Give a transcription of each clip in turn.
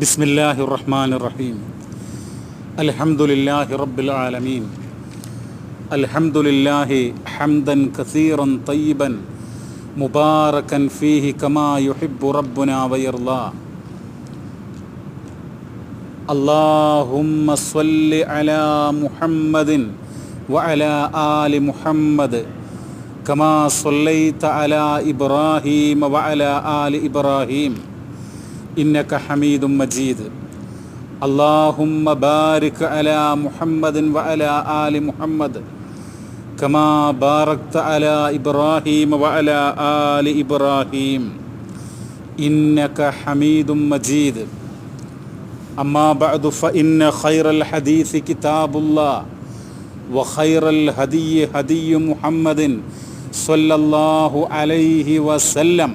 بسم الله الرحمن الرحيم الحمد لله رب العالمين الحمد لله حمدا كثيرا طيبا مباركا فيه كما يحب ربنا ويرضى اللهم صل على محمد وعلى آل محمد كما صليت على إبراهيم وعلى آل إبراهيم إنك حميد مجيد اللهم بارك على محمد وعلى آل محمد كما باركت على إبراهيم وعلى آل إبراهيم إنك حميد مجيد أما بعد فإن خير الحديث كتاب الله وخير الهدي هدي محمد صلى الله عليه وسلم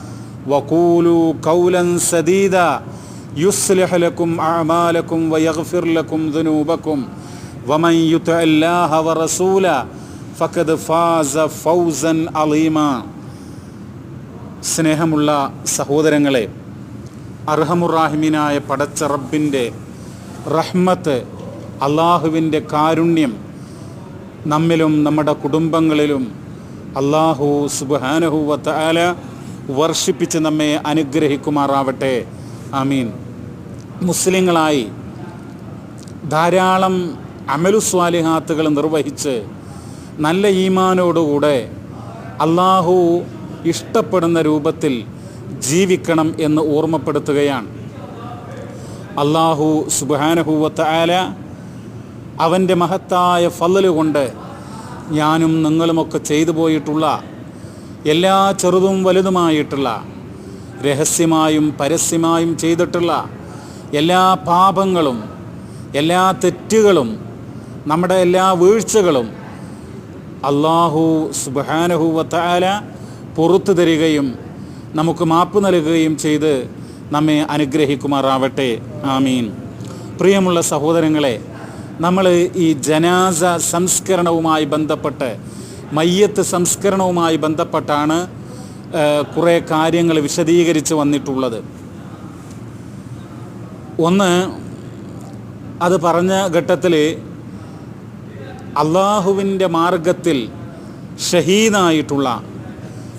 وقولوا قولا سديدا يصلح لكم أعمالكم ويغفر لكم ذنوبكم ومن يطع الله ورسوله فقد فاز فوزا عظيما സ്നേഹമുള്ള സഹോദരങ്ങളെ അർഹമുറാഹിമിനായ പടച്ച റബ്ബിൻ്റെ റഹ്മത്ത് അള്ളാഹുവിൻ്റെ കാരുണ്യം നമ്മിലും നമ്മുടെ കുടുംബങ്ങളിലും അള്ളാഹു സുബാനഹുവത്ത ആല വർഷിപ്പിച്ച് നമ്മെ അനുഗ്രഹിക്കുമാറാവട്ടെ. ആമീൻ. മുസ്ലിങ്ങളായി ധാരാളം അമലുസ്വാലിഹാത്തുകൾ നിർവഹിച്ച് നല്ല ഈമാനോടുകൂടെ അള്ളാഹു ഇഷ്ടപ്പെടുന്ന രൂപത്തിൽ ജീവിക്കണം എന്ന് ഓർമ്മപ്പെടുത്തുകയാണ്. അള്ളാഹു സുബാനഹൂവത്ത് ആല അവന്റെ മഹത്തായ ഫലലുകൊണ്ട് ഞാനും നിങ്ങളുമൊക്കെ ചെയ്തു പോയിട്ടുള്ള എല്ലാ ചെറുതും വലുതുമായിട്ടുള്ള രഹസ്യമായും പരസ്യമായും ചെയ്തിട്ടുള്ള എല്ലാ പാപങ്ങളും എല്ലാ തെറ്റുകളും നമ്മുടെ എല്ലാ വീഴ്ചകളും അള്ളാഹു സുബാനഹുവത്താല പുറത്തു തരികയും നമുക്ക് മാപ്പ് നൽകുകയും ചെയ്ത് നമ്മെ അനുഗ്രഹിക്കുമാറാവട്ടെ. ആമീൻ. പ്രിയമുള്ള സഹോദരങ്ങളെ നമ്മൾ ഈ ജനാസ സംസ്കരണവുമായി ബന്ധപ്പെട്ട് മയ്യത്ത് സംസ്കരണവുമായി ബന്ധപ്പെട്ടാണ് കുറേ കാര്യങ്ങൾ വിശദീകരിച്ച് വന്നിട്ടുള്ളത്. ഒന്ന് അത് പറഞ്ഞ ഘട്ടത്തിൽ അള്ളാഹുവിന്റെ മാർഗത്തിൽ ഷഹീദായിട്ടുള്ള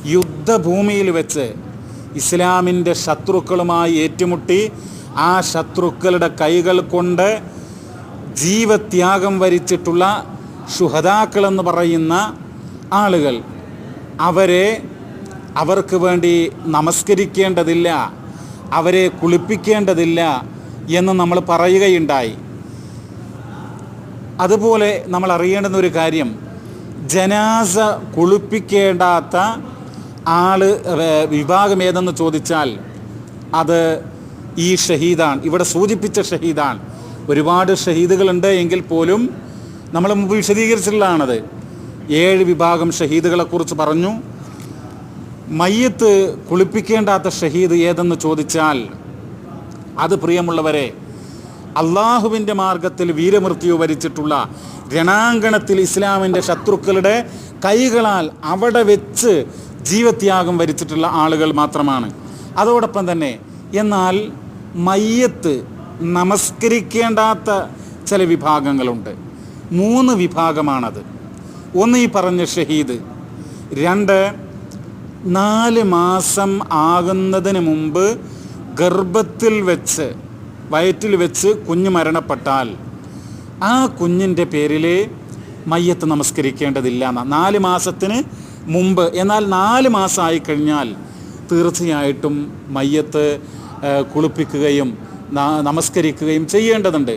യുദ്ധഭൂമിയിൽ വെച്ച് ഇസ്ലാമിന്റെ ശത്രുക്കളുമായി ഏറ്റുമുട്ടി ആ ശത്രുക്കളുടെ കൈകൾ കൊണ്ട് ജീവത്യാഗം വരിച്ചിട്ടുള്ള ഷുഹദാക്കളെന്ന് പറയുന്ന ആളുകൾ. അവരെ അവർക്ക് വേണ്ടി നമസ്കരിക്കേണ്ടതില്ല അവരെ കുളിപ്പിക്കേണ്ടതില്ല എന്ന് നമ്മൾ പറയുകയുണ്ടായി. അതുപോലെ നമ്മൾ അറിയേണ്ടുന്ന ഒരു കാര്യം ജനാസ കുളിപ്പിക്കേണ്ടാത്ത ആൾ വിഭാഗം ഏതെന്ന് ചോദിച്ചാൽ അത് ഈ ഷഹീദാണ്. ഇവിടെ സൂചിപ്പിച്ച ഷഹീദാണ്. ഒരുപാട് ഷഹീദുകളുണ്ട് എങ്കിൽ പോലും നമ്മൾ മുമ്പ് വിശദീകരിച്ചിട്ടുള്ളതാണത്. ഏഴ് വിഭാഗം ഷഹീദുകളെക്കുറിച്ച് പറഞ്ഞു. മയ്യത്ത് കുളിപ്പിക്കേണ്ടാത്ത ഷഹീദ് ഏതെന്ന് ചോദിച്ചാൽ അത് പ്രിയമുള്ളവരെ അള്ളാഹുവിന്റെ മാർഗത്തിൽ വീരമൃത്യു വരിച്ചിട്ടുള്ള രണാങ്കണത്തിൽ ഇസ്ലാമിന്റെ ശത്രുക്കളുടെ കൈകളാൽ അവിടെ വെച്ച് ജീവത്യാഗം വരിച്ചിട്ടുള്ള ആളുകൾ മാത്രമാണ്. അതോടൊപ്പം തന്നെ എന്നാൽ മയ്യത്ത് നമസ്കരിക്കേണ്ടാത്ത ചില വിഭാഗങ്ങളുണ്ട്. മൂന്ന് വിഭാഗമാണത്. ഒന്ന് ഈ പറഞ്ഞ ഷഹീദ്. രണ്ട് നാല് മാസം ആകുന്നതിന് മുമ്പ് ഗർഭത്തിൽ വെച്ച് വയറ്റിൽ വെച്ച് കുഞ്ഞ് മരണപ്പെട്ടാൽ ആ കുഞ്ഞിന്റെ പേരിൽ മയ്യത്ത് നമസ്കരിക്കേണ്ടതില്ല എന്നാ. നാല് മാസത്തിന് മുമ്പ്. എന്നാൽ നാല് മാസമായി കഴിഞ്ഞാൽ തീർച്ചയായിട്ടും മയ്യത്ത് കുളിപ്പിക്കുകയും നമസ്കരിക്കുകയും ചെയ്യേണ്ടതുണ്ട്.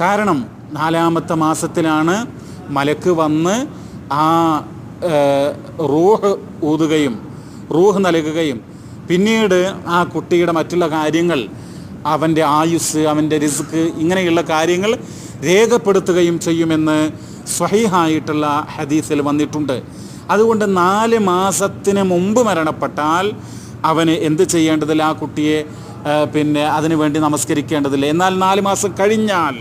കാരണം നാലാമത്തെ മാസത്തിലാണ് മലക്ക് വന്ന് ആ റൂഹ് ഊതുകയും റൂഹ് നൽകുകയും. പിന്നീട് ആ കുട്ടിയുടെ മറ്റുള്ള കാര്യങ്ങൾ അവന്റെ ആയുസ് അവന്റെ റിസ്ക് ഇങ്ങനെയുള്ള കാര്യങ്ങൾ രേഖപ്പെടുത്തുകയും ചെയ്യുമെന്ന് സ്വഹീഹായിട്ടുള്ള ഹദീസിൽ വന്നിട്ടുണ്ട്. അതുകൊണ്ട് നാല് മാസത്തിന് മുമ്പ് മരണപ്പെട്ടാൽ അവന് എന്ത് ചെയ്യേണ്ടതില്ല ആ കുട്ടിയെ? പിന്നെ അതിനു വേണ്ടി നമസ്കരിക്കേണ്ടതില്ല. എന്നാൽ നാല് മാസം കഴിഞ്ഞാൽ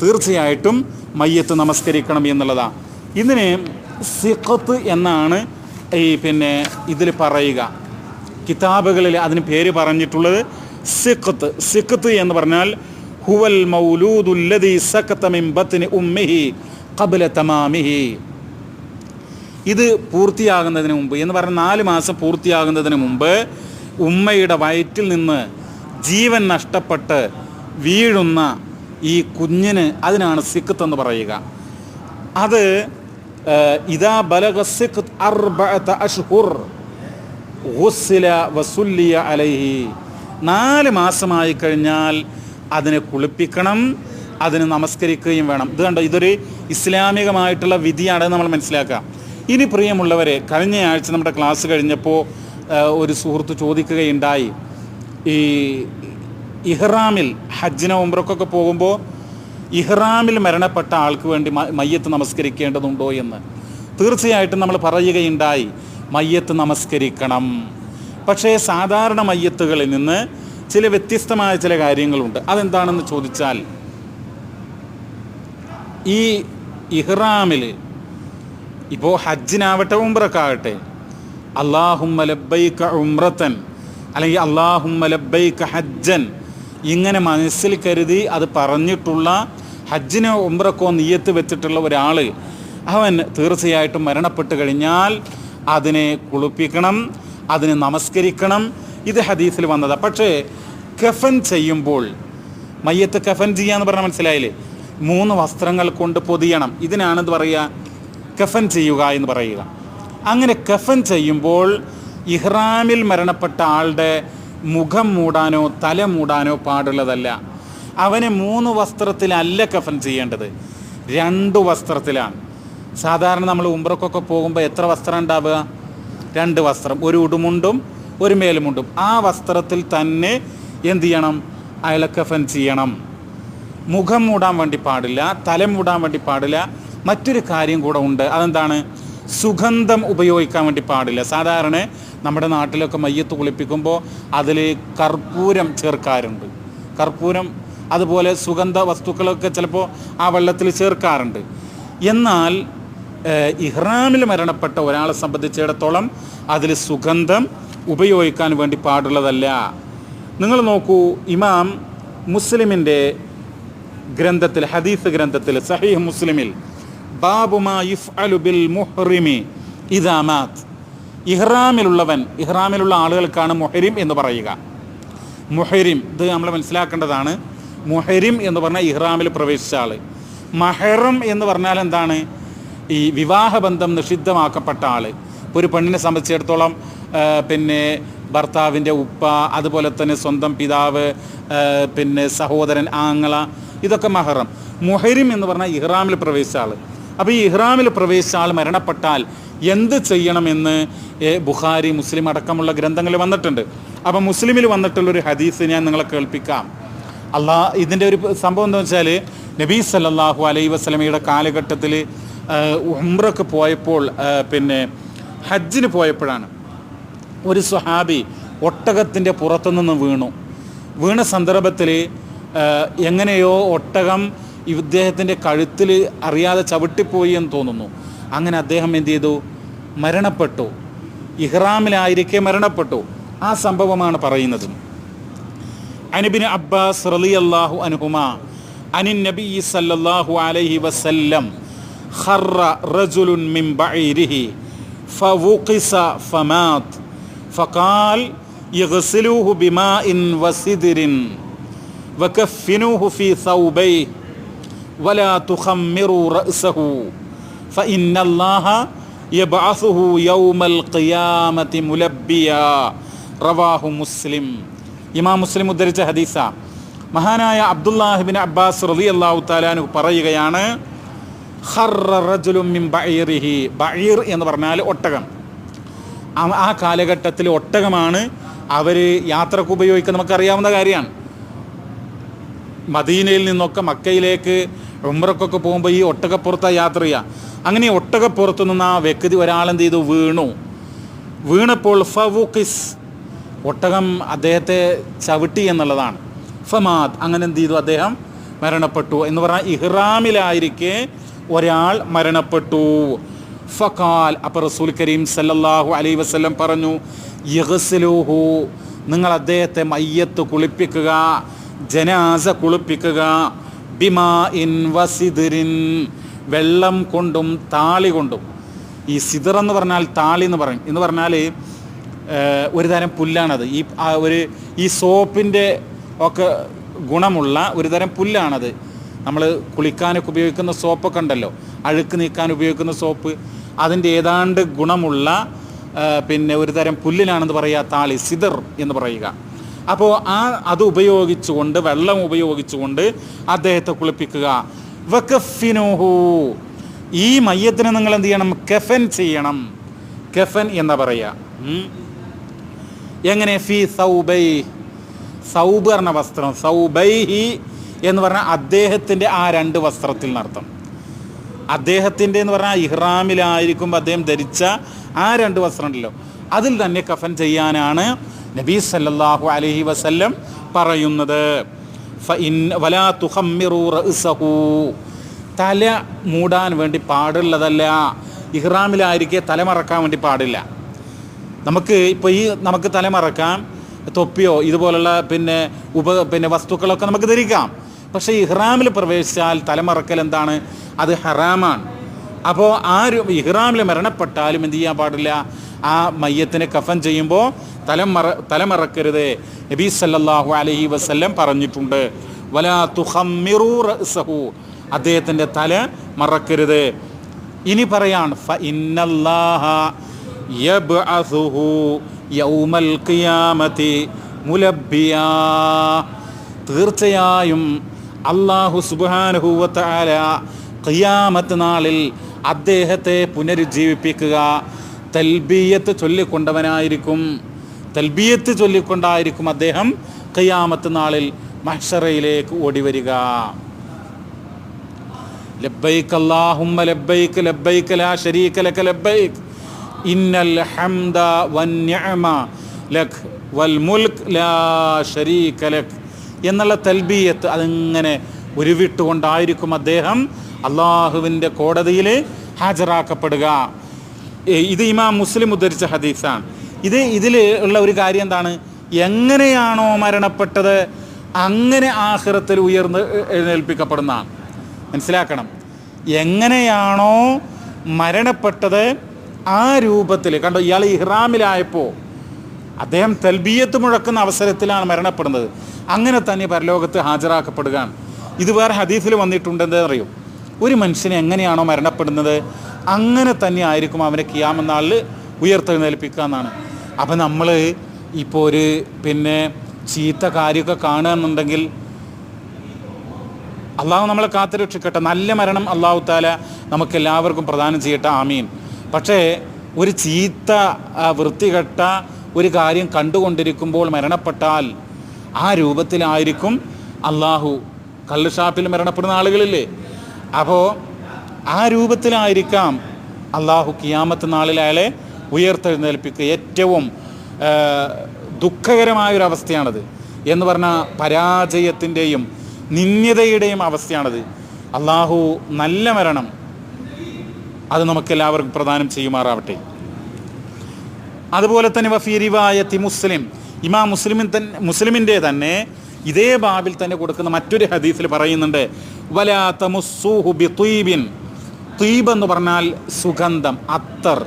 തീർച്ചയായിട്ടും മയ്യത്ത് നമസ്കരിക്കണം എന്നുള്ളതാണ് ഇതിന് സിഖത്ത് എന്നാണ് ഈ പിന്നെ ഇതിൽ പറയുക. കിതാബുകളിൽ അതിന് പേര് പറഞ്ഞിട്ടുള്ളത് സിഖത്ത്. സിഖത്ത് എന്ന് പറഞ്ഞാൽ ഹുവൽ മൗലൂദുല്ലദി സഖത്ത മിൻ ബത്നി ഉമ്മിഹി ഖബ്ല തമാമിഹി. ഇത് പൂർത്തിയാകുന്നതിന് മുമ്പ് എന്ന് പറഞ്ഞാൽ നാല് മാസം പൂർത്തിയാകുന്നതിന് മുമ്പ് ഉമ്മയുടെ വയറ്റിൽ നിന്ന് ജീവൻ നഷ്ടപ്പെട്ട് വീഴുന്ന ഈ കുഞ്ഞിന് അതിനാണ് സിക്കത്ത് എന്ന് പറയുക. അത് ഇതാ ബലഗ സിഖത്ത് അർബഅത വസുല്ലിയ അലൈഹി. നാല് മാസമായി കഴിഞ്ഞാൽ അതിനെ കുളിപ്പിക്കണം അതിന് നമസ്കരിക്കുകയും വേണം. ഇത് കണ്ടോ? ഇതൊരു ഇസ്ലാമികമായിട്ടുള്ള വിധിയാണ് നമ്മൾ മനസ്സിലാക്കുക ഇനി പ്രിയമുള്ളവരെ കഴിഞ്ഞയാഴ്ച നമ്മുടെ ക്ലാസ് കഴിഞ്ഞപ്പോൾ ഒരു സുഹൃത്ത് ചോദിക്കുകയുണ്ടായി. ഈ ഇഹ്റാമിൽ ഹജ്ജിന ഉംറക്കൊക്കെ പോകുമ്പോൾ ഇഹ്റാമിൽ മരണപ്പെട്ട ആൾക്ക് വേണ്ടി മയ്യത്ത് നമസ്കരിക്കേണ്ടതുണ്ടോ എന്ന്. തീർച്ചയായിട്ടും നമ്മൾ പറയുകയുണ്ടായി മയ്യത്ത് നമസ്കരിക്കണം. പക്ഷേ സാധാരണ മയ്യത്തുകളിൽ നിന്ന് ചില വ്യത്യസ്തമായ ചില കാര്യങ്ങളുണ്ട്. അതെന്താണെന്ന് ചോദിച്ചാൽ ഈ ഇഹ്റാമിൽ ഇപ്പോൾ ഹജ്ജിനാവട്ടെ ഉംറക്കാവട്ടെ അള്ളാഹുമ്മ ലബ്ബൈക ഉംറത്തൻ അല്ലെങ്കിൽ അള്ളാഹുമ്മ ലബ്ബൈക ഹജ്ജൻ ഇങ്ങനെ മനസ്സിൽ കരുതി അത് പറഞ്ഞിട്ടുള്ള ഹജ്ജിനോ ഉംറക്കോ നീയത്ത് വെച്ചിട്ടുള്ള ഒരാൾ അവൻ തീർച്ചയായിട്ടും മരണപ്പെട്ട് കഴിഞ്ഞാൽ അതിനെ കുളിപ്പിക്കണം അതിനെ നമസ്കരിക്കണം. ഇത് ഹദീസിൽ വന്നതാണ് പക്ഷേ കഫൻ ചെയ്യുമ്പോൾ മയ്യത്ത് കഫൻ ചെയ്യാന്ന് പറഞ്ഞാൽ മനസ്സിലായില്ലേ? മൂന്ന് വസ്ത്രങ്ങൾ കൊണ്ട് പൊതിയണം. ഇതിനാണെന്ന് പറയുക? കഫൻ ചെയ്യുക എന്ന് പറയുക. അങ്ങനെ കഫൻ ചെയ്യുമ്പോൾ ഇഹ്റാമിൽ മരണപ്പെട്ട ആളുടെ മുഖം മൂടാനോ തല മൂടാനോ പാടുള്ളതല്ല. അവനെ മൂന്ന് വസ്ത്രത്തിലല്ല കഫൻ ചെയ്യേണ്ടത്. രണ്ട് വസ്ത്രത്തിലാണ്. സാധാരണ നമ്മൾ ഉമ്പ്രക്കൊക്കെ പോകുമ്പോൾ എത്ര വസ്ത്രം ഉണ്ടാവുക? രണ്ട് വസ്ത്രം. ഒരു ഉടുമുണ്ടും ഒരു മേലുമുണ്ടും ആ വസ്ത്രത്തിൽ തന്നെ എന്ത് ചെയ്യണം? അയാളെ കഫൻ ചെയ്യണം. മുഖം മൂടാൻ വേണ്ടി പാടില്ല തല മൂടാൻ വേണ്ടി പാടില്ല. മറ്റൊരു കാര്യം കൂടെ ഉണ്ട്. അതെന്താണ്? സുഗന്ധം ഉപയോഗിക്കാൻ വേണ്ടി പാടില്ല. സാധാരണ നമ്മുടെ നാട്ടിലൊക്കെ മയ്യത്ത് കുളിപ്പിക്കുമ്പോൾ അതിൽ കർപ്പൂരം ചേർക്കാറുണ്ട്. കർപ്പൂരം അതുപോലെ സുഗന്ധ വസ്തുക്കളൊക്കെ ചിലപ്പോൾ ആ വെള്ളത്തിൽ ചേർക്കാറുണ്ട്. എന്നാൽ ഇഹ്റാമിൽ മരണപ്പെട്ട ഒരാളെ സംബന്ധിച്ചിടത്തോളം അതിൽ സുഗന്ധം ഉപയോഗിക്കാൻ വേണ്ടി പാടുള്ളതല്ല. നിങ്ങൾ നോക്കൂ ഇമാം മുസ്ലിമിന്റെ ഗ്രന്ഥത്തിൽ ഹദീസ് ഗ്രന്ഥത്തിൽ സഹീഹ് മുസ്ലിമിൽ ബാബുമാ ബിൽ മുഹ്റിമി ഇദാമാത്ത് ഇഹ്റാമിലുള്ളവൻ ഇഹ്റാമിലുള്ള ആളുകൾക്കാണ് മുഹരിം എന്ന് പറയുക. മുഹരിം ഇത് നമ്മൾ മനസ്സിലാക്കേണ്ടതാണ്. മുഹരിം എന്ന് പറഞ്ഞാൽ ഇഹ്റാമിൽ പ്രവേശിച്ച ആൾ മഹറം എന്ന് പറഞ്ഞാൽ എന്താണ്? ഈ വിവാഹബന്ധം നിഷിദ്ധമാക്കപ്പെട്ട ആൾ ഒരു പെണ്ണിനെ സംബന്ധിച്ചിടത്തോളം പിന്നെ ഭർത്താവിന്റെ ഉപ്പ അതുപോലെ തന്നെ സ്വന്തം പിതാവ് പിന്നെ സഹോദരൻ ആങ്ങള ഇതൊക്കെ മഹറം. മുഹരിം എന്ന് പറഞ്ഞാൽ ഇഹ്റാമിൽ പ്രവേശിച്ച ആൾ അപ്പോൾ ഈ ഇഹ്റാമിൽ പ്രവേശിച്ച ആൾ മരണപ്പെട്ടാൽ എന്ത് ചെയ്യണമെന്ന് ബുഖാരി മുസ്ലിം അടക്കമുള്ള ഗ്രന്ഥങ്ങളിൽ വന്നിട്ടുണ്ട്. അപ്പം മുസ്ലിമിൽ വന്നിട്ടുള്ളൊരു ഹദീസ് ഞാൻ നിങ്ങളെ കേൾപ്പിക്കാം. അള്ളാ ഇതിന്റെ ഒരു സംഭവം എന്താ വെച്ചാൽ നബീ സല്ലാഹു അലൈ വസ്ലമയുടെ കാലഘട്ടത്തിൽ ഉംറക്ക് പോയപ്പോൾ പിന്നെ ഹജ്ജിന് പോയപ്പോഴാണ് ഒരു സ്വഹാബി ഒട്ടകത്തിന്റെ പുറത്തുനിന്ന് വീണു. വീണ സന്ദർഭത്തിൽ എങ്ങനെയോ ഒട്ടകം ഇദ്ദേഹത്തിൻ്റെ കഴുത്തിൽ അറിയാതെ ചവിട്ടിപ്പോയി എന്ന് തോന്നുന്നു അങ്ങനെ അദ്ദേഹം എന്ത് ചെയ്തു മരണപ്പെട്ടു ഇഹ്റാമിലായിരിക്കെ മരണപ്പെട്ടു ആ സംഭവമാണ് പറയുന്നത് അനിബിന് അബ്ബാസ് റളിയല്ലാഹു അൻഹുമ അനിൻ നബി സല്ലല്ലാഹു അലൈഹി വസല്ലം ഖറ റജുലുൻ മിൻ ബഈരിഹി ഫവുഖിസ ഫമാത് ഫഖാൽ യഗ്സിലൂഹു ബിമാഇൻ വസിദിരിൻ വകഫിനൂഹു ഫീ ثوبيه ولا تخمروا رأسه فإن الله يبعثه يوم القيامة ملبيا റവാഹു മുസ്ലിം ഇമാം മുസ്ലിം ഉദ്ധരിച്ച ഹദീസ മഹാനായ അബ്ദുല്ലാഹിബിൻ അബ്ബാസ് റലി അള്ളാഹു താലാനു പറയുകയാണ് ഖർറ റജുലും മിൻ ബഈറിഹി ബഈർ എന്ന് പറഞ്ഞാൽ ഒട്ടകം ആ- ആ കാലഘട്ടത്തിൽ ഒട്ടകമാണ് അവർ യാത്രക്ക് ഉപയോഗിക്കുക നമുക്കറിയാവുന്ന കാര്യമാണ് മദീനയിൽ നിന്നൊക്കെ മക്കയിലേക്ക് ഉമ്രക്കൊക്കെ പോകുമ്പോൾ ഈ ഒട്ടകപ്പുറത്താണ് യാത്ര ചെയ്യുക അങ്ങനെ ഒട്ടകപ്പുറത്തു നിന്ന് ആ വ്യക്തി ഒരാളെന്ത് ചെയ്തു? വീണു. വീണപ്പോൾ ഫവുക്കിസ് ഒട്ടകം അദ്ദേഹത്തെ ചവിട്ടി എന്നുള്ളതാണ്. ഫമാദ് അങ്ങനെ എന്ത് ചെയ്തു? അദ്ദേഹം മരണപ്പെട്ടു. എന്ന് പറഞ്ഞാൽ ഇഹ്റാമിലായിരിക്കെ ഒരാൾ മരണപ്പെട്ടു. ഫക്കാൽ അപ്പോൾ റസൂൽ കരീം സല്ലല്ലാഹു അലൈ വസ്ലം പറഞ്ഞു യഹ്സലൂഹു നിങ്ങൾ അദ്ദേഹത്തെ മയ്യത്ത് കുളിപ്പിക്കുക ജനാസ കുളിപ്പിക്കുക ബിമാ ഇൻ വസിദിരിൻ വെള്ളം കൊണ്ടും താളി കൊണ്ടും. ഈ സിദർ എന്ന് പറഞ്ഞാൽ താളി എന്ന് പറയും. എന്ന് പറഞ്ഞാൽ ഒരു തരം പുല്ലാണത്. ഈ ഒരു ഈ സോപ്പിന്റെ ഒക്കെ ഗുണമുള്ള ഒരു തരം പുല്ലാണത്. നമ്മൾ കുളിക്കാനൊക്കെ ഉപയോഗിക്കുന്ന സോപ്പൊക്കെ ഉണ്ടല്ലോ. അഴുക്ക് നീക്കാൻ ഉപയോഗിക്കുന്ന സോപ്പ്. അതിന്റെ ഏതാണ്ട് ഗുണമുള്ള പിന്നെ ഒരു തരം പുല്ലിനാണെന്ന് പറയുക താളി. സിദർ എന്ന് പറയുക. അപ്പോൾ ആ അത് ഉപയോഗിച്ചുകൊണ്ട് വെള്ളം ഉപയോഗിച്ചുകൊണ്ട് അദ്ദേഹത്തെ കുളിപ്പിക്കുക. വക്കഫിനുഹു. ഈ മയ്യത്തിനെ നിങ്ങൾ എന്ത് ചെയ്യണം? കെഫൻ ചെയ്യണം. കെഫൻ എന്ന് പറയുക എങ്ങനെ? ഫി സൗബൈ. സൗബ് പറഞ്ഞ വസ്ത്രം. സൗബൈഹി എന്ന് പറഞ്ഞാൽ അദ്ദേഹത്തിന്റെ ആ രണ്ട് വസ്ത്രത്തിൽ നടത്തം. അദ്ദേഹത്തിന്റെ എന്ന് പറഞ്ഞാൽ ഇഹ്റാമിലായിരിക്കുമ്പോൾ അദ്ദേഹം ധരിച്ച ആ രണ്ട് വസ്ത്രം ഉണ്ടല്ലോ. അതിൽ തന്നെ കഫൻ ചെയ്യാനാണ് നബീ സല്ലാഹു അലഹി വസല്ലം പറയുന്നത് തല മൂടാൻ വേണ്ടി പാടുള്ളതല്ല ഇഹ്റാമിലായിരിക്കെ തല മറക്കാൻ വേണ്ടി പാടില്ല. നമുക്ക് ഇപ്പോൾ ഈ നമുക്ക് തല തലമറക്കാം തൊപ്പിയോ ഇതുപോലുള്ള പിന്നെ ഉപ പിന്നെ വസ്തുക്കളൊക്കെ നമുക്ക് ധരിക്കാം. പക്ഷേ ഇഹ്റാമിൽ പ്രവേശിച്ചാൽ തലമറക്കൽ എന്താണ്? അത് ഹറാമാണ്. അപ്പോൾ ആ ഇഹ്റാമിൽ മരണപ്പെട്ടാലും എന്ത് ചെയ്യാൻ പാടില്ല? ആ മയ്യത്തിനെ കഫൻ ചെയ്യുമ്പോൾ തലമറ തലമറക്കരുത് നബി സല്ലാഹു അലഹി വസ്ല്ലം പറഞ്ഞിട്ടുണ്ട്. വലാ തുഖമ്മിറു റസഹു അദ്ദേഹത്തിന്റെ തല മറക്കരുത്. ഇനി പറയാൻ ഫ ഇന്നല്ലാഹ യൗമൽ തീർച്ചയായും അള്ളാഹു സുബ്ഹാനഹു വതആല ഖിയാമത്ത് നാളിൽ അദ്ദേഹത്തെ പുനരുജ്ജീവിപ്പിക്കുക. തൽബിയത്ത് ചൊല്ലിക്കൊണ്ടവനായിരിക്കും. തൽബീയത്ത് ചൊല്ലിക്കൊണ്ടായിരിക്കും അദ്ദേഹം കയ്യാമത്ത് നാളിൽ മഹ്ഷറയിലേക്ക് ഓടിവരിക. ലബ്ബൈക്ക് അല്ലാഹുമ്മ ലബ്ബൈക്ക് ലബ്ബൈക്ക് ലാ ശരീക ലക ഇന്നൽ ഹംദ വന്നിഅമ ലക് വൽ മുൽക്ക് ലാ ശരീക ലക്. എന്നുള്ള തൽബീയത്ത് അതിങ്ങനെ ഉരുവിട്ടുകൊണ്ടായിരിക്കും അദ്ദേഹം അള്ളാഹുവിന്റെ കോടതിയിൽ ഹാജരാക്കപ്പെടുക. ഇത് ഇമാം മുസ്ലിം ഉദ്ധരിച്ച ഹദീസാണ്. ഇത് ഇതിൽ ഉള്ള ഒരു കാര്യം എന്താണ്? എങ്ങനെയാണോ മരണപ്പെട്ടത് അങ്ങനെ ആഹ്റത്തിൽ ഉയർന്ന് എഴുന്നേൽപ്പിക്കപ്പെടുന്നതാണ്. മനസ്സിലാക്കണം. എങ്ങനെയാണോ മരണപ്പെട്ടത് ആ രൂപത്തിൽ കണ്ടോ ഇയാൾ ഇഹ്റാമിലായപ്പോൾ അദ്ദേഹം തൽബീയത്ത് മുഴക്കുന്ന അവസരത്തിലാണ് മരണപ്പെടുന്നത്. അങ്ങനെ തന്നെ പരലോകത്ത് ഹാജരാക്കപ്പെടുകയാണ്. ഇത് വേറെ ഹദീസിൽ വന്നിട്ടുണ്ടെന്ന് അറിയോ? ഒരു മനുഷ്യനെ എങ്ങനെയാണോ മരണപ്പെടുന്നത് അങ്ങനെ തന്നെ ആയിരിക്കും അവനെ കിയാമെന്നാളിൽ ഉയർത്തെഴുന്നേൽപ്പിക്കുക എന്നാണ്. അപ്പം നമ്മൾ ഇപ്പോൾ ഒരു പിന്നെ ചീത്ത കാര്യമൊക്കെ കാണുക എന്നുണ്ടെങ്കിൽ അള്ളാഹു നമ്മളെ കാത്തുരക്ഷിക്കട്ടെ നല്ല മരണം അള്ളാഹു താല നമുക്ക് എല്ലാവർക്കും പ്രദാനം ചെയ്യട്ടെ. ആമീൻ. പക്ഷേ ഒരു ചീത്ത വൃത്തികെട്ട ഒരു കാര്യം കണ്ടുകൊണ്ടിരിക്കുമ്പോൾ മരണപ്പെട്ടാൽ ആ രൂപത്തിലായിരിക്കും അള്ളാഹു കള്ളുഷാപ്പിൽ മരണപ്പെടുന്ന ആളുകളില്ലേ? അപ്പോൾ ആ രൂപത്തിലായിരിക്കാം അള്ളാഹു കിയാമത്ത് നാളിൽ അയാളെ ഉയർത്തെഴുന്നേൽപ്പിക്കുക. ഏറ്റവും ദുഃഖകരമായൊരവസ്ഥയാണത് എന്ന് പറഞ്ഞാൽ പരാജയത്തിന്റെയും നിന്ദ്യതയുടെയും അവസ്ഥയാണത്. അള്ളാഹു നല്ല മരണം അത് നമുക്കെല്ലാവർക്കും പ്രദാനം ചെയ്യുമാറാവട്ടെ. അതുപോലെ തന്നെ വഫീരിവായത്തി മുസ്ലിം. ഇമാ മുസ്ലിമിൻ തന്നെ മുസ്ലിമിന്റെ തന്നെ ഇതേ ബാബിൽ തന്നെ കൊടുക്കുന്ന മറ്റൊരു ഹദീസിൽ പറയുന്നുണ്ട് വലാ തമുസ്സൂഹു ബിത്വീബിൻ ത്വീബ് എന്ന് പറഞ്ഞാൽ സുഗന്ധം അത്തർ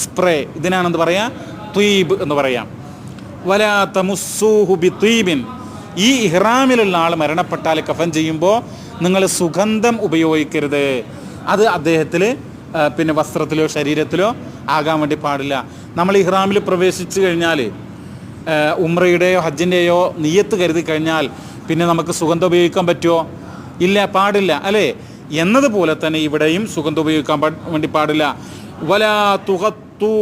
സ്പ്രേ. ഇതിനാണെന്ന് പറയാം? ത്വീബ് എന്ന് പറയാം. വലാത്ത മുസ്സൂഹുബി ത്വീബിൻ ഈ ഇഹ്റാമിലുള്ള ആൾ മരണപ്പെട്ടാൽ കഫൻ ചെയ്യുമ്പോൾ നിങ്ങൾ സുഗന്ധം ഉപയോഗിക്കരുത്. അത് അദ്ദേഹത്തിൽ പിന്നെ വസ്ത്രത്തിലോ ശരീരത്തിലോ ആകാൻ വേണ്ടി പാടില്ല. നമ്മൾ ഇഹ്റാമിൽ പ്രവേശിച്ചു കഴിഞ്ഞാൽ ഉമ്രയുടെയോ ഹജ്ജിന്റെയോ നീയത്ത് കരുതി കഴിഞ്ഞാൽ പിന്നെ നമുക്ക് സുഗന്ധം ഉപയോഗിക്കാൻ പറ്റുമോ ഇല്ല പാടില്ല അല്ലേ? എന്നതുപോലെ തന്നെ ഇവിടെയും സുഗന്ധം ഉപയോഗിക്കാൻ വേണ്ടി പാടില്ല. വല തുഹത്തു.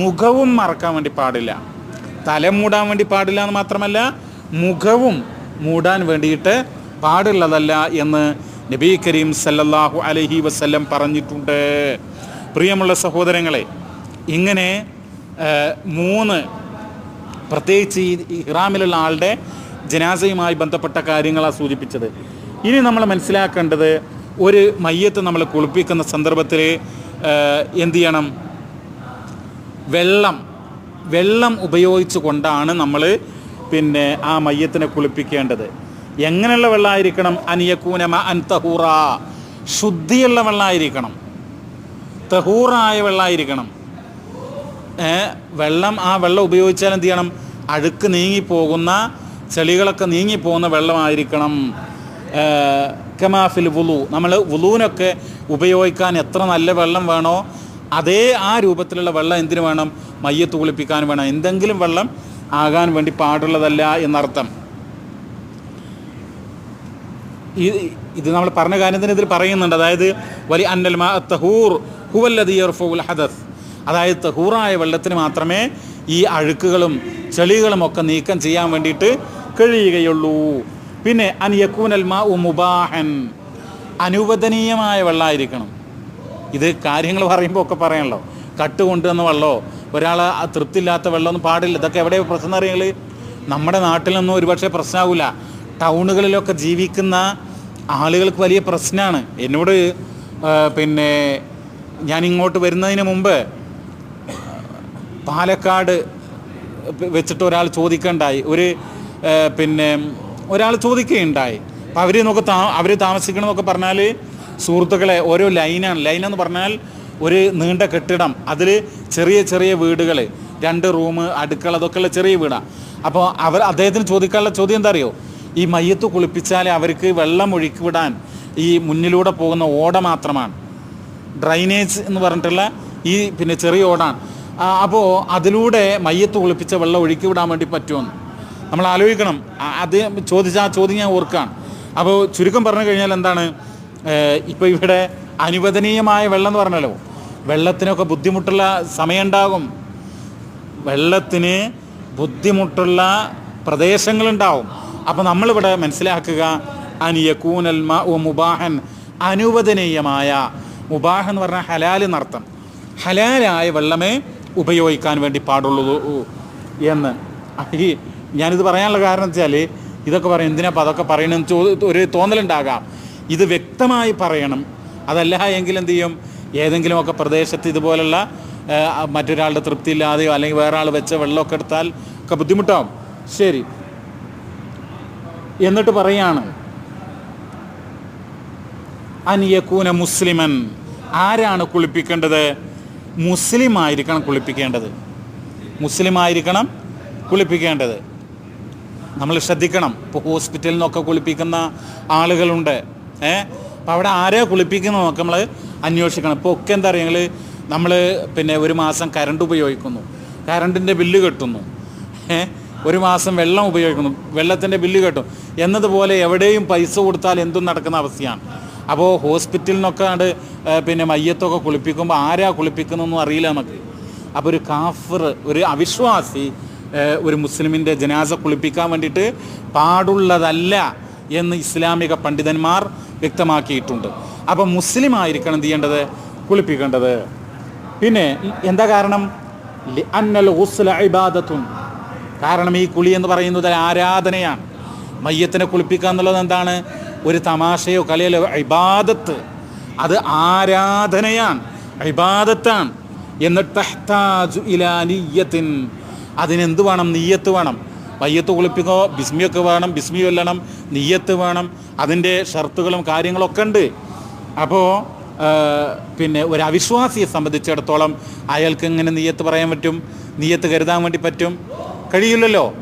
മുഖവും മറക്കാൻ വേണ്ടി പാടില്ല. തല മൂടാൻ വേണ്ടി പാടില്ല എന്ന് മാത്രമല്ല മുഖവും മൂടാൻ വേണ്ടിയിട്ട് പാടുള്ളതല്ല എന്ന് നബി കരീം സല്ലല്ലാഹു അലഹി വസ്ല്ലം പറഞ്ഞിട്ടുണ്ട്. പ്രിയമുള്ള സഹോദരങ്ങളെ ഇങ്ങനെ മൂന്ന് പ്രത്യേകിച്ച് ഈ ഇഹ്റാമിലുള്ള ആളുടെ ജനാസയുമായി ബന്ധപ്പെട്ട കാര്യങ്ങളാണ് സൂചിപ്പിച്ചത്. ഇനി നമ്മൾ മനസ്സിലാക്കേണ്ടത് ഒരു മയ്യത്ത് നമ്മൾ കുളിപ്പിക്കുന്ന സന്ദർഭത്തിൽ എന്ത് ചെയ്യണം? വെള്ളം വെള്ളം ഉപയോഗിച്ചുകൊണ്ടാണ് നമ്മൾ പിന്നെ ആ മയ്യത്തിനെ കുളിപ്പിക്കേണ്ടത്. എങ്ങനെയുള്ള വെള്ളമായിരിക്കണം അനിയക്കൂനമ അൻ തഹൂറ. ശുദ്ധിയുള്ള വെള്ളമായിരിക്കണം തഹൂറായ വെള്ളമായിരിക്കണം വെള്ളം ആ വെള്ളം ഉപയോഗിച്ചാൽ എന്ത് ചെയ്യണം? അഴുക്ക് നീങ്ങിപ്പോകുന്ന ചെളികളൊക്കെ നീങ്ങിപ്പോകുന്ന വെള്ളമായിരിക്കണം. കമാഫിൽ വുളു. നമ്മൾ വുളുവിനൊക്കെ ഉപയോഗിക്കാൻ എത്ര നല്ല വെള്ളം വേണോ അതേ ആ രൂപത്തിലുള്ള വെള്ളം എന്തിനു വേണം? മയ്യത്ത് കുളിപ്പിക്കാൻ വേണം. എന്തെങ്കിലും വെള്ളം ആകാൻ വേണ്ടി പാടുള്ളതല്ല എന്നർത്ഥം. ഇത് നമ്മൾ പറഞ്ഞ കാര്യം തന്നെ ഇതിൽ പറയുന്നുണ്ട്. അതായത് വലി അന്നൽ മാ തഹൂർ ഹുവല്ലതി യർഫുൽ ഹദസ്. അതായത് തഹൂറായ വെള്ളത്തിന് മാത്രമേ ഈ അഴുക്കുകളും ചെളികളും ഒക്കെ നീക്കം ചെയ്യാൻ വേണ്ടിയിട്ട് കഴിയുകയുള്ളൂ. പിന്നെ അൻ യക്കൂനൽ മാ ഉ അനുവദനീയമായ വെള്ളമായിരിക്കണം ഇത് കാര്യങ്ങൾ പറയുമ്പോൾ ഒക്കെ പറയണല്ലോ കട്ട് കൊണ്ടുവന്ന വെള്ളമോ ഒരാൾ തൃപ്തിയില്ലാത്ത വെള്ളമൊന്നും പാടില്ല. ഇതൊക്കെ എവിടെ പ്രശ്നം അറിയങ്ങൾ നമ്മുടെ നാട്ടിലൊന്നും ഒരുപക്ഷെ പ്രശ്നമാവില്ല ടൗണുകളിലൊക്കെ ജീവിക്കുന്ന ആളുകൾക്ക് വലിയ പ്രശ്നമാണ് എന്നോട് പിന്നെ ഞാൻ ഇങ്ങോട്ട് വരുന്നതിന് മുമ്പ് പാലക്കാട് വെച്ചിട്ട് ഒരാൾ ചോദിക്കണ്ടായി. ഒരു പിന്നെ ഒരാൾ ചോദിക്കുകയുണ്ടായി. അപ്പോൾ അവർ നമുക്ക് താ അവർ താമസിക്കണമെന്നൊക്കെ പറഞ്ഞാൽ സുഹൃത്തുക്കളെ ഓരോ ലൈനാണ്. ലൈൻ എന്ന് പറഞ്ഞാൽ ഒരു നീണ്ട കെട്ടിടം. അതിൽ ചെറിയ ചെറിയ വീടുകൾ രണ്ട് റൂം അടുക്കള അതൊക്കെയുള്ള ചെറിയ വീടാണ് അപ്പോൾ അവർ അദ്ദേഹത്തിന് ചോദിക്കാനുള്ള ചോദ്യം എന്താ അറിയോ ഈ മയ്യത്ത് കുളിപ്പിച്ചാൽ അവർക്ക് വെള്ളം ഒഴുക്കി വിടാൻ ഈ മുന്നിലൂടെ പോകുന്ന ഓട മാത്രമാണ്. ഡ്രൈനേജ് എന്ന് പറഞ്ഞിട്ടുള്ള ഈ പിന്നെ ചെറിയ ഓടാണ്. അപ്പോൾ അതിലൂടെ മയ്യത്ത് കുളിപ്പിച്ച വെള്ളം ഒഴുക്കി വിടാൻ വേണ്ടി പറ്റുമെന്ന് നമ്മൾ ആലോചിക്കണം. അത് ചോദിച്ച ആ ചോദ്യം ഞാൻ ഓർക്കാണ്. അപ്പോൾ ചുരുക്കം പറഞ്ഞു കഴിഞ്ഞാൽ എന്താണ്? ഇപ്പോൾ ഇവിടെ അനുവദനീയമായ വെള്ളം എന്ന് പറഞ്ഞല്ലോ. വെള്ളത്തിനൊക്കെ ബുദ്ധിമുട്ടുള്ള സമയമുണ്ടാകും. വെള്ളത്തിന് ബുദ്ധിമുട്ടുള്ള പ്രദേശങ്ങളുണ്ടാവും. അപ്പോൾ നമ്മളിവിടെ മനസ്സിലാക്കുക അനിയക്കൂനൽ മുബാഹൻ അനുവദനീയമായ മുബാഹൻ എന്ന് പറഞ്ഞാൽ ഹലാൽ എന്നർത്ഥം. ഹലാലായ വെള്ളമേ ഉപയോഗിക്കാൻ വേണ്ടി പാടുള്ളൂ എന്ന്. ഈ ഞാനിത് പറയാനുള്ള കാരണം വെച്ചാൽ ഇതൊക്കെ പറയും എന്തിനാ അപ്പോൾ അതൊക്കെ പറയണമെന്ന് ചോ ഒരു തോന്നലുണ്ടാകാം. ഇത് വ്യക്തമായി പറയണം. അതല്ല എങ്കിൽ എന്ത് ചെയ്യും? ഏതെങ്കിലുമൊക്കെ പ്രദേശത്ത് ഇതുപോലുള്ള മറ്റൊരാളുടെ തൃപ്തി ഇല്ലാതെയോ അല്ലെങ്കിൽ വേറെ ആൾ വെച്ച വെള്ളമൊക്കെ എടുത്താൽ ഒക്കെ ബുദ്ധിമുട്ടാവും. ശരി. എന്നിട്ട് പറയാണ് അനിയക്കൂന മുസ്ലിമൻ. ആരാണ് കുളിപ്പിക്കേണ്ടത്? മുസ്ലിം ആയിരിക്കണം കുളിപ്പിക്കേണ്ടത്. മുസ്ലിം ആയിരിക്കണം കുളിപ്പിക്കേണ്ടത്. നമ്മൾ ശ്രദ്ധിക്കണം. ഇപ്പോൾ ഹോസ്പിറ്റലിൽ നിന്നൊക്കെ കുളിപ്പിക്കുന്ന ആളുകളുണ്ട്. ഏ? അപ്പോൾ അവിടെ ആരെയാ കുളിപ്പിക്കുന്നത് നോക്കി നമ്മൾ അന്വേഷിക്കണം. ഇപ്പോൾ ഒക്കെ എന്താ പറയുക നമ്മൾ പിന്നെ ഒരു മാസം കരണ്ട് ഉപയോഗിക്കുന്നു. കരണ്ടിന്റെ ബില്ല് കെട്ടുന്നു. ഏ? ഒരു മാസം വെള്ളം ഉപയോഗിക്കുന്നു. വെള്ളത്തിന്റെ ബില്ല് കെട്ടും. എന്നതുപോലെ എവിടെയും പൈസ കൊടുത്താൽ എന്തും നടക്കുന്ന അവസ്ഥയാണ്. അപ്പോൾ ഹോസ്പിറ്റലിൽ നിന്നൊക്കെ ആണ്ട് പിന്നെ മയ്യത്തൊക്കെ കുളിപ്പിക്കുമ്പോൾ ആരാ കുളിപ്പിക്കുന്നതെന്നും അറിയില്ല നമുക്ക്. അപ്പോൾ ഒരു കാഫർ ഒരു അവിശ്വാസി ഒരു മുസ്ലിമിന്റെ ജനാസ കുളിപ്പിക്കാൻ വേണ്ടിയിട്ട് പാടുള്ളതല്ല എന്ന് ഇസ്ലാമിക പണ്ഡിതന്മാർ വ്യക്തമാക്കിയിട്ടുണ്ട്. അപ്പോൾ മുസ്ലിം ആയിരിക്കണം എന്ത് ചെയ്യേണ്ടത്? കുളിപ്പിക്കേണ്ടത്. പിന്നെ എന്താ കാരണം? അന്നൽ ഗുസ്ല ഇബാദത്തുൻ. കാരണം ഈ കുളി എന്ന് പറയുന്നത് ആരാധനയാണ്. മയ്യത്തിനെ കുളിപ്പിക്കുക എന്നുള്ളത് എന്താണ്? ഒരു തമാശയോ കലയിലോ ഇബാദത്ത്. അത് ആരാധനയാണ് ഇബാദത്താണ്. എന്നിട്ട് അതിനെന്ത് വേണം? നീയത്ത് വേണം. വയ്യത്ത് കുളിപ്പിക്കോ ബിസ്മിയൊക്കെ വേണം ബിസ്മി കൊല്ലണം നീയത്ത് വേണം. അതിന്റെ ഷർത്തുകളും കാര്യങ്ങളൊക്കെ ഉണ്ട്. അപ്പോൾ പിന്നെ ഒരു അവിശ്വാസിയെ സംബന്ധിച്ചിടത്തോളം അയാൾക്ക് ഇങ്ങനെ നീയത്ത് പറയാൻ പറ്റും? നീയത്ത് കരുതാൻ വേണ്ടി പറ്റും? കഴിയില്ലല്ലോ.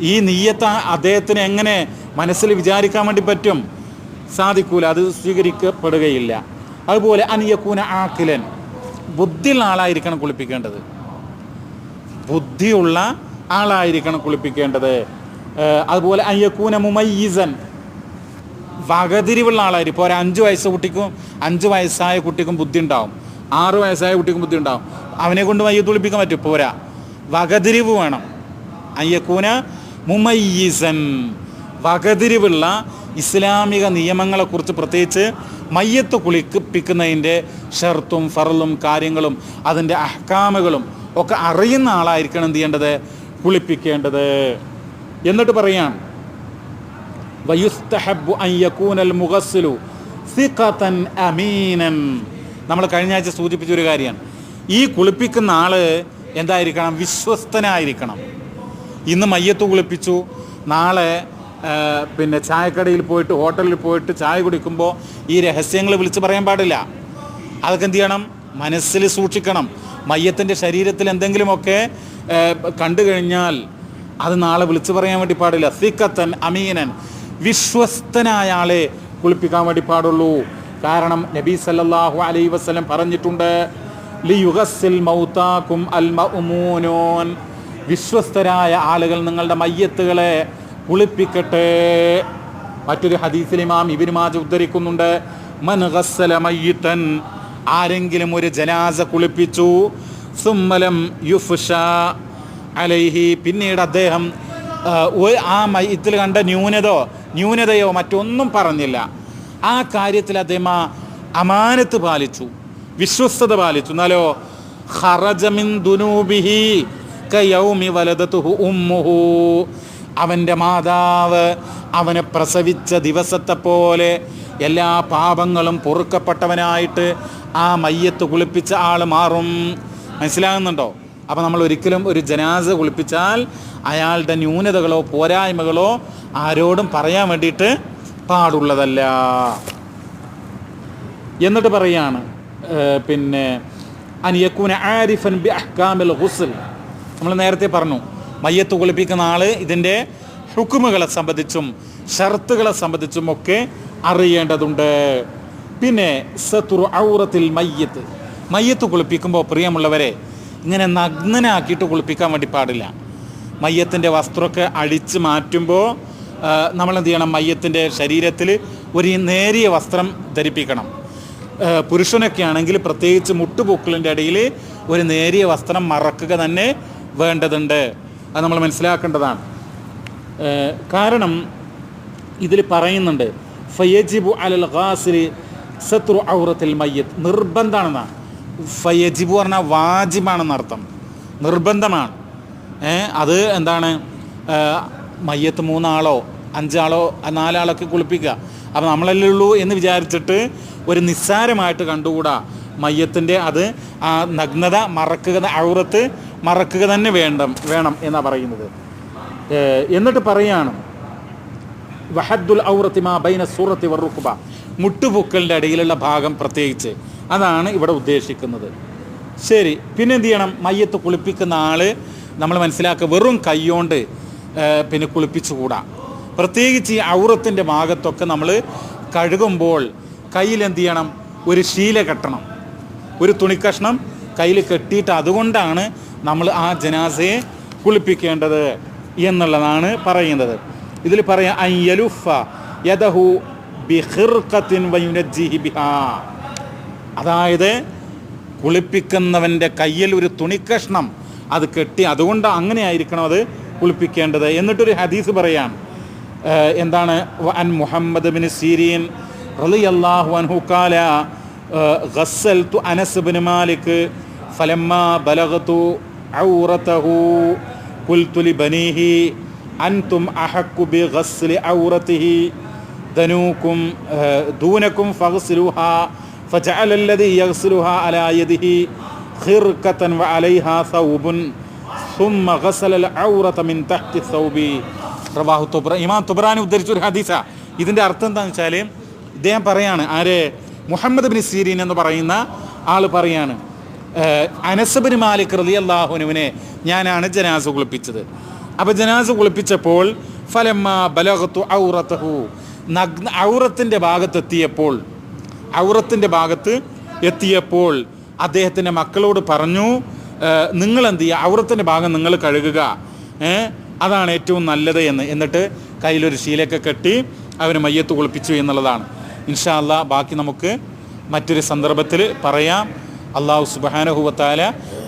ഈ നീയത്ത് അദ്ദേഹത്തിന് എങ്ങനെ മനസ്സിൽ വിചാരിക്കാൻ വേണ്ടി പറ്റും? സാധിക്കൂല അത് സ്വീകരിക്കപ്പെടുകയില്ല. അതുപോലെ അനിയക്കൂന ആക്കിലൻ. ബുദ്ധിയുള്ള ആളായിരിക്കണം കുളിപ്പിക്കേണ്ടത്. ബുദ്ധിയുള്ള ആളായിരിക്കണം കുളിപ്പിക്കേണ്ടത്. അതുപോലെ അയ്യക്കൂന മുമയ്യീസൻ. വകതിരിവുള്ള ആളായിരിക്കും. ഇപ്പോൾ ഒരു അഞ്ച് വയസ്സ് കുട്ടിക്കും അഞ്ച് വയസ്സായ കുട്ടിക്കും ബുദ്ധി ഉണ്ടാവും ആറ് വയസ്സായ കുട്ടിക്കും ബുദ്ധി ഉണ്ടാവും അവനെ കൊണ്ട് മയ്യത്ത് കുളിപ്പിക്കാൻ പറ്റും. പോരാ. വകതിരിവ് വേണം. അയ്യക്കൂന മുമയ്യീസൻ. വകതിരിവുള്ള ഇസ്ലാമിക നിയമങ്ങളെക്കുറിച്ച് പ്രത്യേകിച്ച് മയ്യത്ത് കുളിപ്പിക്കുന്നതിന്റെ ഷർത്തും ഫറലും കാര്യങ്ങളും അതിന്റെ അഹ്കാമുകളും ഒക്കെ അറിയുന്ന ആളായിരിക്കണം എന്ത് ചെയ്യേണ്ടത്? കുളിപ്പിക്കേണ്ടത്. എന്നിട്ട് പറയാം നമ്മൾ കഴിഞ്ഞ ആഴ്ച സൂചിപ്പിച്ച ഒരു കാര്യമാണ്. ഈ കുളിപ്പിക്കുന്ന ആൾ എന്തായിരിക്കണം? വിശ്വസ്തനായിരിക്കണം. ഇന്ന് മയ്യത്ത് കുളിപ്പിച്ചു. നാളെ പിന്നെ ചായക്കടയിൽ പോയിട്ട് ഹോട്ടലിൽ പോയിട്ട് ചായ കുടിക്കുമ്പോൾ ഈ രഹസ്യങ്ങൾ വിളിച്ച് പറയാൻ പാടില്ല. അതൊക്കെ എന്ത് ചെയ്യണം? മനസ്സിൽ സൂക്ഷിക്കണം. മയ്യത്തിന്റെ ശരീരത്തിൽ എന്തെങ്കിലുമൊക്കെ കണ്ടു കഴിഞ്ഞാൽ അത് നാളെ വിളിച്ചു പറയാൻ വേണ്ടി പാടില്ല. സിക്കത്തൻ അമീനൻ വിശ്വസ്തനായ ആളെ കുളിപ്പിക്കാൻ വേണ്ടി പാടുള്ളൂ. കാരണം നബി സല്ലാഹു അലൈ വസ്ലം പറഞ്ഞിട്ടുണ്ട് ലിയുഗസ്സിൽ മൗതാക്കും അൽ വിശ്വസ്തരായ ആളുകൾ നിങ്ങളുടെ മയ്യത്തുകളെ കുളിപ്പിക്കട്ടെ. മറ്റൊരു ഹദീസിൽ ഇമാം ഇബ്നു മാജ ഉദ്ധരിക്കുന്നുണ്ട് മൻ ഗസ്സല മയ്യിത്തൻ ആരെങ്കിലും ഒരു ജനാസ കുളിപ്പിച്ചു. സുമ്മലം യുഫ്ഷ അലൈഹി. പിന്നീട് അദ്ദേഹം ആ, മയ്യത്തിൽ കണ്ട ന്യൂനതയോ ന്യൂനതയോ മറ്റൊന്നും പറഞ്ഞില്ല. ആ കാര്യത്തിൽ അദ്ദേഹം ആ അമാനത്ത് പാലിച്ചു. വിശ്വസ്തത പാലിച്ചു. എന്നാലോ ഹറജമിൻ ദുനൂബിഹി കയൗമി ഉമ്മുഹു. അവന്റെ മാതാവ് അവനെ പ്രസവിച്ച ദിവസത്തെ പോലെ എല്ലാ പാപങ്ങളും പൊറുക്കപ്പെട്ടവനായിട്ട് ആ മയ്യത്ത് കുളിപ്പിച്ച ആൾ മാറും. മനസ്സിലാകുന്നുണ്ടോ? അപ്പോൾ നമ്മൾ ഒരിക്കലും ഒരു ജനാസ കുളിപ്പിച്ചാൽ അയാളുടെ ന്യൂനതകളോ പോരായ്മകളോ ആരോടും പറയാൻ വേണ്ടിയിട്ട് പാടുള്ളതല്ല. എന്നിട്ട് പറയാണ് പിന്നെ അനിയക്കൂന ആരിഫൻ ബി അഹ്കാമിൽ ഹുസ്ൽ നമ്മൾ നേരത്തെ പറഞ്ഞു മയ്യത്ത് കുളിപ്പിക്കുന്ന ആൾ ഇതിന്റെ ഹുക്കുമുകളെ സംബന്ധിച്ചും ഷർത്തുകളെ സംബന്ധിച്ചും ഒക്കെ അറിയേണ്ടതുണ്ട്. പിന്നെ സത്തുറു ഔറത്തിൽ മയ്യത്ത്. മയ്യത്ത് കുളിപ്പിക്കുമ്പോൾ പ്രിയമുള്ളവരെ ഇങ്ങനെ നഗ്നനാക്കിയിട്ട് കുളിപ്പിക്കാൻ വേണ്ടി പാടില്ല. മയ്യത്തിന്റെ വസ്ത്രമൊക്കെ അഴിച്ച് മാറ്റുമ്പോൾ നമ്മൾ എന്ത് ചെയ്യണം? മയ്യത്തിന്റെ ശരീരത്തിൽ ഒരു നേരിയ വസ്ത്രം ധരിപ്പിക്കണം. പുരുഷനൊക്കെ ആണെങ്കിൽ പ്രത്യേകിച്ച് മുട്ടുപൊക്കിളിന്റെ ഇടയിൽ ഒരു നേരിയ വസ്ത്രം മറക്കുക തന്നെ വേണ്ടതുണ്ട്. അത് നമ്മൾ മനസ്സിലാക്കേണ്ടതാണ്. കാരണം ഇതിൽ പറയുന്നുണ്ട് ഫയജിബു അലൽ ഖാസിരി സത്രു ഔറത്തിൽ മയ്യത്ത്. നിർബന്ധമാണെന്നാണ് ഫയജിബ് പറഞ്ഞാൽ വാജിബാണെന്ന് അർത്ഥം. നിർബന്ധമാണ്. അത് എന്താണ്? മയ്യത്ത് മൂന്നാളോ അഞ്ചാളോ നാലാളൊക്കെ കുളിപ്പിക്കുക. അപ്പോൾ നമ്മളല്ലേ ഉള്ളൂ എന്ന് വിചാരിച്ചിട്ട് ഒരു നിസ്സാരമായിട്ട് കണ്ടുകൂടാ. മയ്യത്തിന്റെ അത് ആ നഗ്നത മറക്കുക ഔറത്ത് മറക്കുക തന്നെ വേണ്ട വേണം എന്നാണ് പറയുന്നത്. എന്നിട്ട് പറയാണ് വഹദ്ദുൽ ഔറത്തിമാ ബൈന സൂറത്തി വറുക്കുബ മുട്ടുപൊക്കലിന്റെ അടിയിലുള്ള ഭാഗം പ്രത്യേകിച്ച്. അതാണ് ഇവിടെ ഉദ്ദേശിക്കുന്നത്. ശരി പിന്നെ എന്ത് ചെയ്യണം? മയ്യത്ത് കുളിപ്പിക്കുന്ന ആൾ നമ്മൾ മനസ്സിലാക്കുക വെറും കൈയോണ്ട് പിന്നെ കുളിപ്പിച്ചുകൂടാ. പ്രത്യേകിച്ച് ഈ ഔറത്തിന്റെ ഭാഗത്തൊക്കെ നമ്മൾ കഴുകുമ്പോൾ കയ്യിൽ എന്ത് ചെയ്യണം? ഒരു ശീല കെട്ടണം. ഒരു തുണിക്കഷ്ണം കയ്യിൽ കെട്ടിയിട്ട് അതുകൊണ്ടാണ് നമ്മൾ ആ ജനാസയെ കുളിപ്പിക്കേണ്ടത് എന്നുള്ളതാണ് പറയുന്നത്. ഇതിൽ പറയാം അയ്യലുഫ യദഹു അതായത് കുളിപ്പിക്കുന്നവന്റെ കയ്യിൽ ഒരു തുണിക്കഷ്ണം അത് കെട്ടി അതുകൊണ്ട് അങ്ങനെ ആയിരിക്കണം അത് കുളിപ്പിക്കേണ്ടത്. എന്നിട്ടൊരു ഹദീസ് പറയാം. എന്താണ്? അൻ മുഹമ്മദ് ബിൻ സീരീൻ റലി അള്ളാഹു അൻഹുക്കാല ഗസൽ തു അനസ് ബിൻ മാലിക് ഫലമ്മ ബലഗത്തു ഔറത്തഹു കുൽത്തുലി ബനീഹി അൻതും അഹക്കുബി ഗസ്ലി ഔറത്തിഹി دنوكم آه، دونكم فاغسلوها فجعل الذي يغسلها على يده خرقة وعليها ثوب ثم غسل العورة من تحت الثوب റവാഹു തുബ്ര ഇമാം തുബ്രാനി ഉദ്ധരിച്ച ഒരു ഹദീസ ഇതിൻ്റെ അർത്ഥം എന്താണെന്ന് വെച്ചാൽ ഇദ്ദേഹം പറയാണ് ആര് മുഹമ്മദ് ബിൻ സീരീൻ എന്ന് പറയുന്ന ആൾ പറയാണ് ഏഹ്, അനസ് ബിൻ മാലിക് റലി അള്ളാഹുനുവിനെ ഞാനാണ് ജനാസ കുളിപ്പിച്ചത് അപ്പോൾ ജനാസ കുളിപ്പിച്ചപ്പോൾ ഫലമ്മ ബലഹത്തു ഔറത്തഹു നഗ്ന ഔറത്തിന്റെ ഭാഗത്തെത്തിയപ്പോൾ ഔറത്തിന്റെ ഭാഗത്ത് എത്തിയപ്പോൾ അദ്ദേഹത്തിന്റെ മക്കളോട് പറഞ്ഞു നിങ്ങൾ എന്ത് ചെയ്യുക ഔറത്തിന്റെ ഭാഗം നിങ്ങൾ കഴുകുക. അതാണ് ഏറ്റവും നല്ലത് എന്ന്. എന്നിട്ട് കയ്യിലൊരു ശീലയൊക്കെ കെട്ടി അവന് മയ്യത്ത് കുളിപ്പിച്ചു എന്നുള്ളതാണ്. ഇൻഷാല്ല ബാക്കി നമുക്ക് മറ്റൊരു സന്ദർഭത്തിൽ പറയാം. അള്ളാഹു സുബാനഹുവത്താല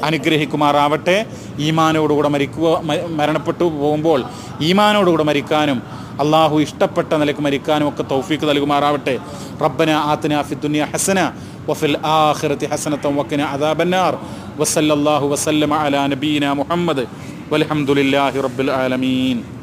അനുഗ്രഹിക്കുമാറാവട്ടെ. ഈമാനോടുകൂടെ മരിക്കുക മരണപ്പെട്ടു പോകുമ്പോൾ ഈമാനോടുകൂടെ മരിക്കാനും അള്ളാഹു ഇഷ്ടപ്പെട്ട നിലയ്ക്ക് മരിക്കാനും ഒക്കെ തൗഫീക്ക് നൽകുമാറാവട്ടെ. റബ്ബന ആത്തിന ഫി ഹസന വഫിൽ ആഖിറതി ഹസനത്തം വക്കിന അദാബന്നാർ. വസല്ലല്ലാഹു വസല്ലമ അലാ നബീന മുഹമ്മദ്. വൽഹംദുലില്ലാഹി റബ്ബിൽ ആലമീൻ.